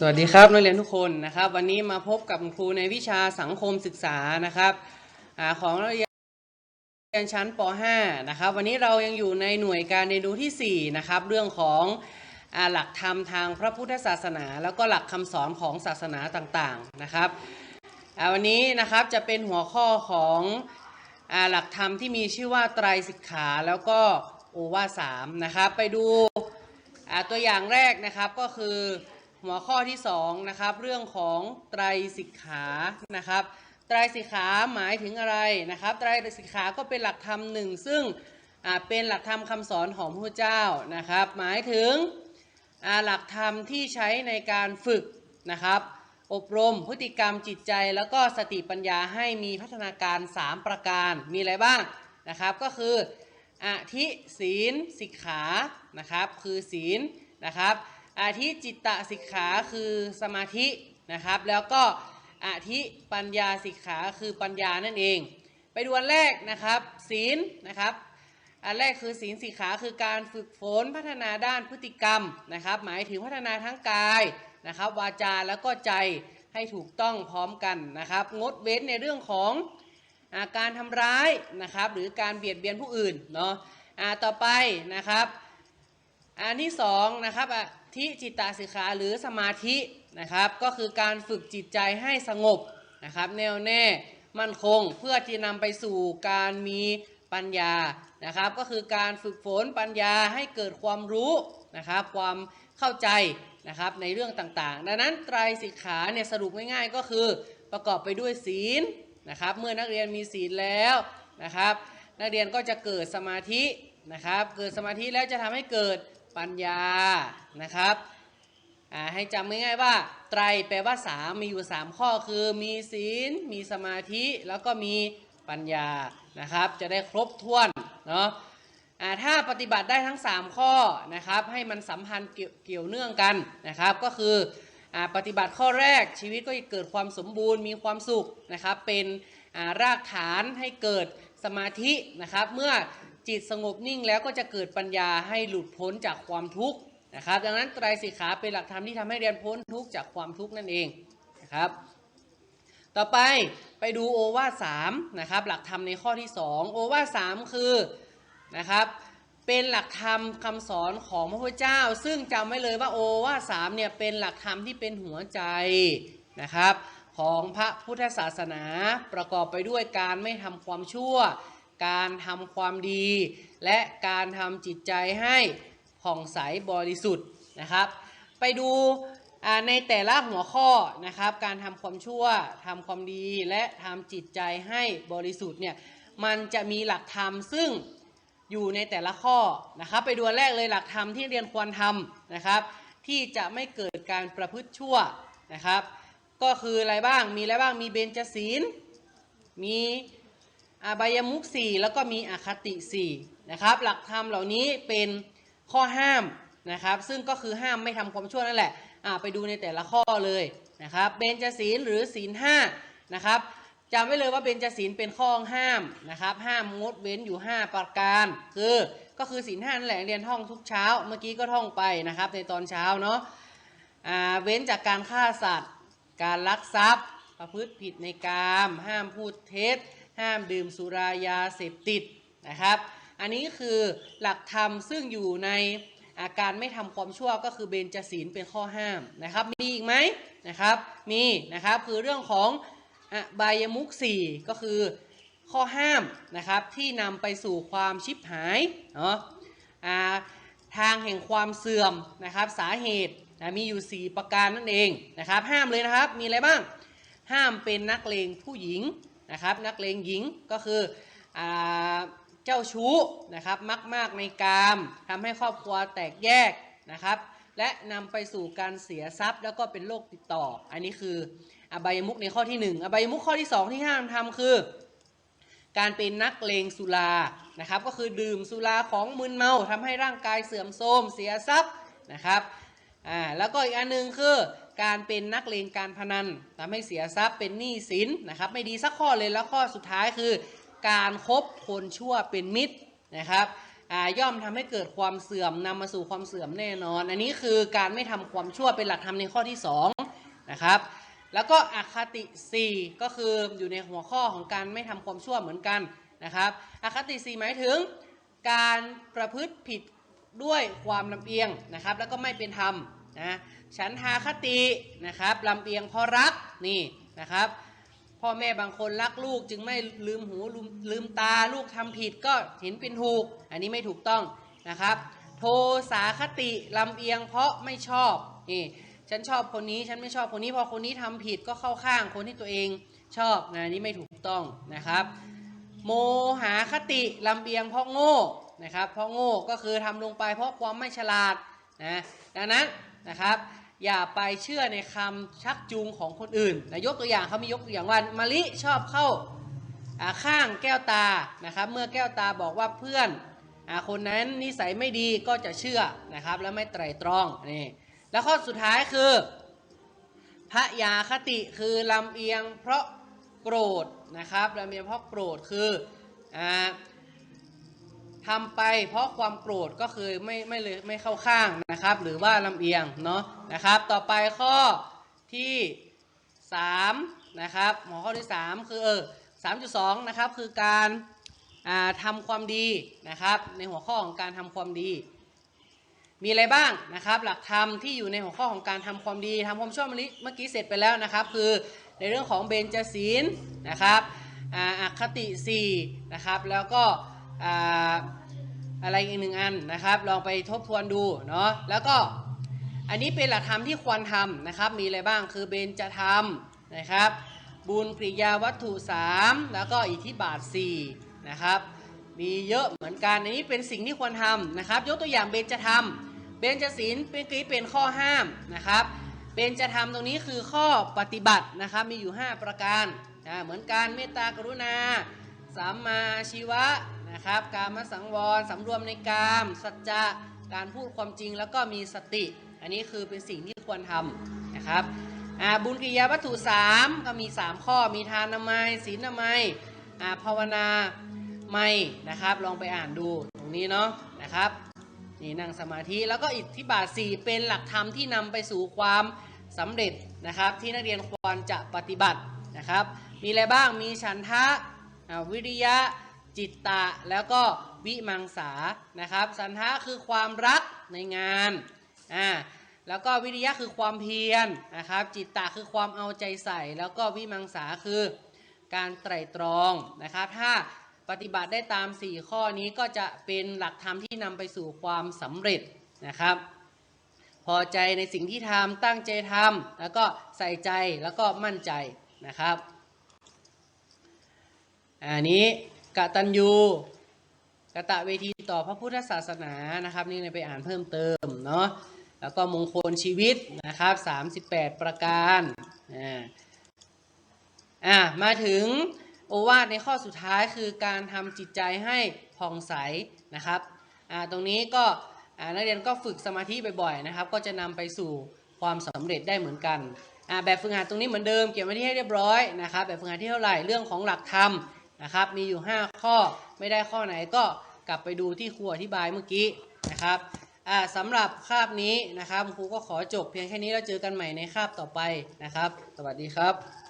สวัสดีครับนักเรียนทุกคนนะครับ วันนี้มาพบกับครูในวิชาสังคมศึกษานะครับอของนักเรียนชั้นป .5 นะครับ วันนี้เรายังอยู่ในหน่วยการเรียนรู้ที่ 4 นะครับ เรื่องของอหลักธรรมทางพระพุทธศาสนา แล้วก็หลักคำสอนของศาสนาต่างๆนะครับวันนี้นะครับจะเป็นหัวข้อของอหลักธรรมที่มีชื่อว่าไตรสิกขาแล้วก็โอวาสามนะครับ ไปดูตัวอย่างแรกนะครับก็คือ หัวข้อที่2นะครับเรื่องของไตรสิกขานะครับ ไตรสิกขาหมายถึงอะไรนะครับ ไตรสิกขาก็เป็นหลักธรรมหนึ่งซึ่งเป็นหลักธรรมคำสอนของพระเจ้านะครับ หมายถึงหลักธรรมที่ใช้ในการฝึกนะครับ อบรมพฤติกรรมจิตใจแล้วก็สติปัญญาให้มีพัฒนาการ 3 ประการมีอะไรบ้างนะครับ ก็คืออธิศีลสิกขานะครับ คือศีลนะครับ อธิจิตตสิกขาคือสมาธินะครับ แล้วก็อธิปัญญาสิกขาคือปัญญานั่นเอง ไปดูอันแรกนะครับ ศีลนะครับ อันแรกคือศีลสิกขาคือการฝึกฝนพัฒนาด้านพฤติกรรมนะครับ หมายถึงพัฒนาทั้งกายนะครับ วาจาแล้วก็ใจให้ถูกต้องพร้อมกันนะครับ งดเว้นในเรื่องของอาการทำร้ายนะครับ หรือการเบียดเบียนผู้อื่นเนาะต่อไปนะครับ อันที่สองนะครับอะที่จิตตสิกขาหรือสมาธินะครับก็คือการฝึกจิตใจให้สงบนะครับแน่วแน่มั่นคงเพื่อที่นำไปสู่การมีปัญญานะครับ ก็คือการฝึกฝนปัญญาให้เกิดความรู้นะครับ ความเข้าใจนะครับในเรื่องต่างๆ ดังนั้นไตรสิกขาเนี่ยสรุปง่ายๆก็คือประกอบไปด้วยศีลนะครับ เมื่อนักเรียนมีศีลแล้วนะครับ นักเรียนก็จะเกิดสมาธินะครับ เกิดสมาธิแล้วจะทำให้เกิด ปัญญานะครับอ่าให้จำง่ายๆว่า ไตรแปลว่าสามมีอยู่ 3 ข้อคือมีศีล มีสมาธิแล้วก็มีปัญญานะครับ จะได้ครบถ้วนเนาะอ่าถ้าปฏิบัติได้ทั้ง 3 ข้อนะครับ ให้มันสัมพันธ์เกี่ยวเกี่ยวเนื่องกันนะครับ ก็คืออ่าปฏิบัติข้อแรกชีวิตก็จะเกิดความสมบูรณ์มีความสุขนะครับ เป็นอ่ารากฐานให้เกิดสมาธินะครับ เมื่อ จิตสงบนิ่งแล้วก็จะเกิดปัญญาให้หลุดพ้นจากความทุกข์นะครับดังนั้นไตรสิกขาเป็นหลักธรรมที่ทำให้เรียนพ้นทุกข์จากความทุกข์นั่นเองนะครับ ต่อไปไปดูโอวาสามนะครับหลักธรรมในข้อที่ 2 โอวาสามคือนะครับเป็นหลักธรรมคำสอนของพระพุทธเจ้า ซึ่งจำไว้เลยว่าโอวาสามเนี่ยเป็นหลักธรรมที่เป็นหัวใจนะครับของพระพุทธศาสนาประกอบไปด้วยการไม่ทำความชั่ว การทำความดี และการทำจิตใจให้ผ่องใสบริสุทธิ์นะครับ ไปดูในแต่ละหัวข้อนะครับ การทำความชั่วทำความดีและทำจิตใจให้บริสุทธิ์เนี่ยมันจะมีหลักธรรมซึ่งอยู่ในแต่ละข้อนะครับ ไปดูแรกเลยหลักธรรมที่เรียนควรทำนะครับ ที่จะไม่เกิดการประพฤติชั่วนะครับ ก็คืออะไรบ้างมีอะไรบ้างมีเบญจศีลมี อบายมุขสี่แล้วก็มีอคติสี่นะครับหลักธรรมเหล่านี้เป็นข้อห้ามนะครับซึ่งก็คือห้ามไม่ทำความชั่วนั่นแหละไปดูในแต่ละข้อเลยนะครับเบญจศีลหรือศีลห้านะครับจำไว้เลยว่าเบญจศีลเป็นข้อห้ามนะครับห้ามงดเว้นอยู่ 5 ประการ คือก็คือศีลห้านั่นแหละเรียนท่องทุกเช้า เมื่อกี้ก็ท่องไปนะครับในตอนเช้าเนาะเว้นจากการฆ่าสัตว์ การลักทรัพย์ ประพฤติผิดในกาม ห้ามพูดเท็จ ห้ามดื่มสุรายาเสพติดนะครับ อันนี้คือหลักธรรมซึ่งอยู่ในอาการไม่ทำความชั่วก็คือเบญจศีลเป็นข้อห้ามนะครับ มีอีกไหมนะครับ มีนะครับคือเรื่องของอบายมุขสี่ก็คือข้อห้ามนะครับที่นำไปสู่ความชิบหายเนาะอ่าทางแห่งความเสื่อมนะครับสาเหตุนะมีอยู่ 4 ประการนั่นเองนะครับ ห้ามเลยนะครับมีอะไรบ้าง ห้ามเป็นนักเลงผู้หญิง นะครับ นักเลงหญิงก็คืออเจ้าชู้นะครับมักมากในกามทำให้ครอบครัวแตกแยกนะครับ และนำไปสู่การเสียทรัพย์ แล้วก็เป็นโรคติดต่อ อันนี้คืออบายมุขในข้อที่ 1 อบายมุขข้อที่ 2 ที่ห้ามทำคือ การเป็นนักเลงสุรานะครับ ก็คือดื่มสุราของมึนเมาทำให้ร่างกายเสื่อมโทรมเสียทรัพย์นะครับอ่าแล้วก็อีกอันหนึงคือ การเป็นนักเลงการพนันทำให้เสียทรัพย์เป็นหนี้สินนะครับ ไม่ดีสักข้อเลยแล้วข้อสุดท้ายคือ การครบคนชั่วเป็นมิตรนะครับย่อมทำให้เกิดความเสื่อมนำมาสู่ความเสื่อมแน่นอน อันนี้คือการไม่ทำความชั่วเป็นหลักธรรมในข้อที่สองนะครับแล้วก็อคติ 4 ก็คืออยู่ในหัวข้อของการไม่ทำความชั่วเหมือนกันนะครับอคติ 4 หมายถึง การประพฤติผิดด้วยความลำเอียงนะครับ แล้วก็ไม่เป็นธรรม นะฉันทาคตินะครับลำเอียงเพราะรักนี่นะครับพ่อแม่บางคนรักลูกจึงไม่ลืมหูลืมลืมตาลูกทำผิดก็เห็นเป็นถูก อันนี้ไม่ถูกต้องนะครับ โทสาคติลำเอียงเพราะไม่ชอบนี่ฉันชอบคนนี้ฉันไม่ชอบคนนี้พอคนนี้ทำผิดก็เข้าข้างคนที่ตัวเองชอบนะนี้ไม่ถูกต้องนะครับ โมหาคติลำเอียงเพราะโง่นะครับเพราะโง่ก็คือทำลงไปเพราะความไม่ฉลาดนะดังนั้น นะครับ อย่าไปเชื่อในคำชักจูงของคนอื่นนะยกตัวอย่างเขามียกตัวอย่างว่ามะลิชอบเข้าข้างแก้วตานะครับเมื่อแก้วตาบอกว่าเพื่อนอคนนั้นนิสัยไม่ดีก็จะเชื่อนะครับแล้วไม่ไตร่ตรองนี่แล้วข้อสุดท้ายคือพระยาคติคือลำเอียงเพราะโกรธนะครับลำเอียงเพราะโกรธคืออ่า ทำไปเพราะความโกรธก็คือไม่ไม่เลยไม่เข้าข้างนะครับ หรือว่าลำเอียงเนาะนะครับ ต่อไปข้อที่3นะครับหัวข้อที่ 3 คือเออ3.2นะครับคือการอ่าทำความดีนะครับ ในหัวข้อของการทำความดี มีอะไรบ้างนะครับ หลักธรรมที่อยู่ในหัวข้อของการทำความดีทำความชั่วเมื่อกี้เสร็จไปแล้วนะครับ คือในเรื่องของเบญจศีลนะครับออคติ4นะครับแล้วก็ อะไรอีกหนึ่งอันนะครับ ลองไปทบทวนดูเนาะแล้วก็อันนี้เป็นหลักธรรมที่ควรทำนะครับ มีอะไรบ้างคือเบญจธรรมนะครับ บุญกริยาวัตถุ 3 แล้วก็อิทธิบาท4นะครับมีเยอะเหมือนกันอันนี้เป็นสิ่งที่ควรทำนะครับ ยกตัวอย่างเบญจธรรม เบญจศีลเป็นกี้เป็นข้อห้ามนะครับ เบญจธรรมตรงนี้คือข้อปฏิบัตินะครับมีอยู่ 5 ประการนะเหมือนการเมตตากรุณาสัมมาชีวะ นะครับ การมสังวรสำรวมในกามสัจจะการพูดความจริงแล้วก็มีสติ อันนี้คือเป็นสิ่งที่ควรทำนะครับบุญกิยาวัตถุ 3 ก็มี 3 ข้อมีทานนามัยศีลนามัยอ่ภาวนาไม่นะครับ ลองไปอ่านดูตรงนี้เนาะนะครับนี่นั่งสมาธิแล้วก็อิทธิบาท 4 เป็นหลักธรรมที่นำไปสู่ความสำเร็จนะครับ ที่นักเรียนควรจะปฏิบัตินะครับ มีอะไรบ้างมีฉันทะวิริยะ จิตตะแล้วก็วิมังสานะครับฉันทะคือความรักในงานอ่าแล้วก็วิริยะคือความเพียรนะครับ จิตตะคือความเอาใจใส่ แล้วก็วิมังสาคือการไตร่ตรองนะครับ ถ้าปฏิบัติได้ตาม 4 ข้อนี้ก็จะเป็นหลักธรรมที่นำไปสู่ความสำเร็จนะครับ พอใจในสิ่งที่ทำตั้งใจทำแล้วก็ใส่ใจแล้วก็มั่นใจนะครับ อันนี้ กตัญญูกตะเวทีต่อพระพุทธศาสนานะครับ นี่ไปอ่านเพิ่มเติมเนาะแล้วก็มงคลชีวิตนะครับ 38 ประการอ่าอ่ามาถึงโอวาทในข้อสุดท้ายคือการทำจิตใจให้ผ่องใสนะครับอ่าตรงนี้ก็อ่านักเรียนก็ฝึกสมาธิบ่อยๆนะครับ ก็จะนำไปสู่ความสำเร็จได้เหมือนกันอ่าแบบฝึกหัดตรงนี้เหมือนเดิมเก็บไว้ที่ให้เรียบร้อยนะครับ แบบฝึกหัดที่เท่าไหร่เรื่องของหลักธรรม นะครับ มีอยู่ 5 ข้อไม่ได้ข้อไหนก็กลับไปดูที่ครูอธิบายเมื่อกี้นะครับสำหรับคาบนี้นะครับครูก็ขอจบเพียงแค่นี้แล้วเจอกันใหม่ในคาบต่อไปนะครับ สวัสดีครับ